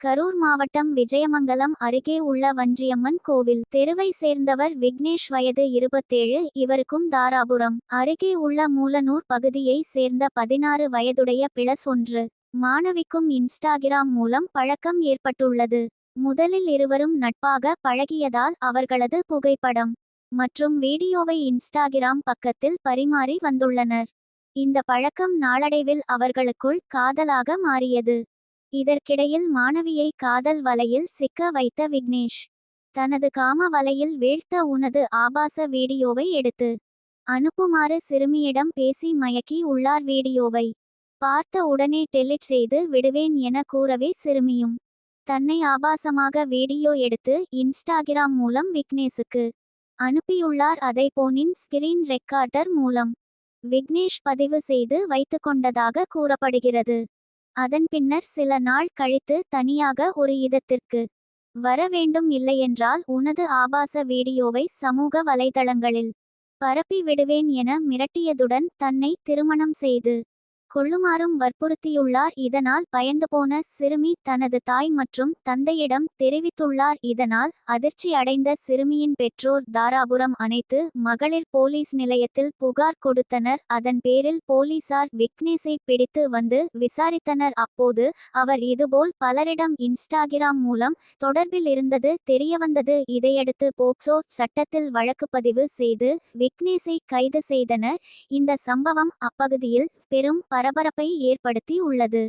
கரூர் மாவட்டம் விஜயமங்கலம் அருகே உள்ள வஞ்சியம்மன் கோவில். தெருவை சேர்ந்தவர் விக்னேஷ் வயது இருபத்தேழு இவருக்கும் தாராபுரம் அருகே உள்ள மூலனூர் பகுதியை சேர்ந்த பதினாறு வயதுடைய பிளஸ் ஒன்று மாணவிக்கும் இன்ஸ்டாகிராம் மூலம் பழக்கம் ஏற்பட்டுள்ளது. முதலில் இருவரும் நட்பாக பழகியதால் அவர்களது புகைப்படம் மற்றும் வீடியோவை இன்ஸ்டாகிராம் பக்கத்தில் பரிமாறி வந்துள்ளனர். இந்த பழக்கம் நாளடைவில் அவர்களுக்குள் காதலாக மாறியது. இதற்கிடையில் மாணவியை காதல் வலையில் சிக்க வைத்த விக்னேஷ். தனது காம வலையில் வீழ்த்த உனது ஆபாச வீடியோவை எடுத்து. அனுப்புமாறு சிறுமியிடம் பேசி மயக்கி உள்ளார் வீடியோவை. பார்த்த உடனே டெலிட் செய்து விடுவேன் என கூறவே சிறுமியும். தன்னை ஆபாசமாக வீடியோ எடுத்து இன்ஸ்டாகிராம் மூலம் விக்னேஷுக்கு அனுப்பியுள்ளார் அதை போனின் ஸ்கிரீன் ரெக்கார்டர் மூலம். விக்னேஷ் பதிவு செய்து வைத்துக்கொண்டதாக கூறப்படுகிறது. அதன் பின்னர் சில நாள் கழித்து தனியாக ஒரு இதத்திற்கு வர வேண்டும் இல்லையென்றால் உனது ஆபாச வீடியோவை சமூக வலைதளங்களில் பரப்பி விடுவேன் என மிரட்டியதுடன் தன்னை திருமணம் செய்து கொள்ளுமாறும் வற்புறுத்தியுள்ளார். இதனால் பயந்து போன சிறுமி தனது தாய் மற்றும் தந்தையிடம் தெரிவித்துள்ளார். இதனால் அதிர்ச்சி அடைந்த சிறுமியின் பெற்றோர் தாராபுரம் அனைத்து மகளிர் போலீஸ் நிலையத்தில் புகார் கொடுத்தனர். அதன் பேரில் போலீசார் விக்னேஷை பிடித்து வந்து விசாரித்தனர். அப்போது அவர் இதுபோல் பலரிடம் இன்ஸ்டாகிராம் மூலம் தொடர்பில் இருந்தது தெரியவந்தது. இதையடுத்து போக்சோ சட்டத்தில் வழக்கு பதிவு செய்து விக்னேஷை கைது செய்தனர். இந்த சம்பவம் அப்பகுதியில் பெரும் பரபரப்பை ஏற்படுத்தி உள்ளது.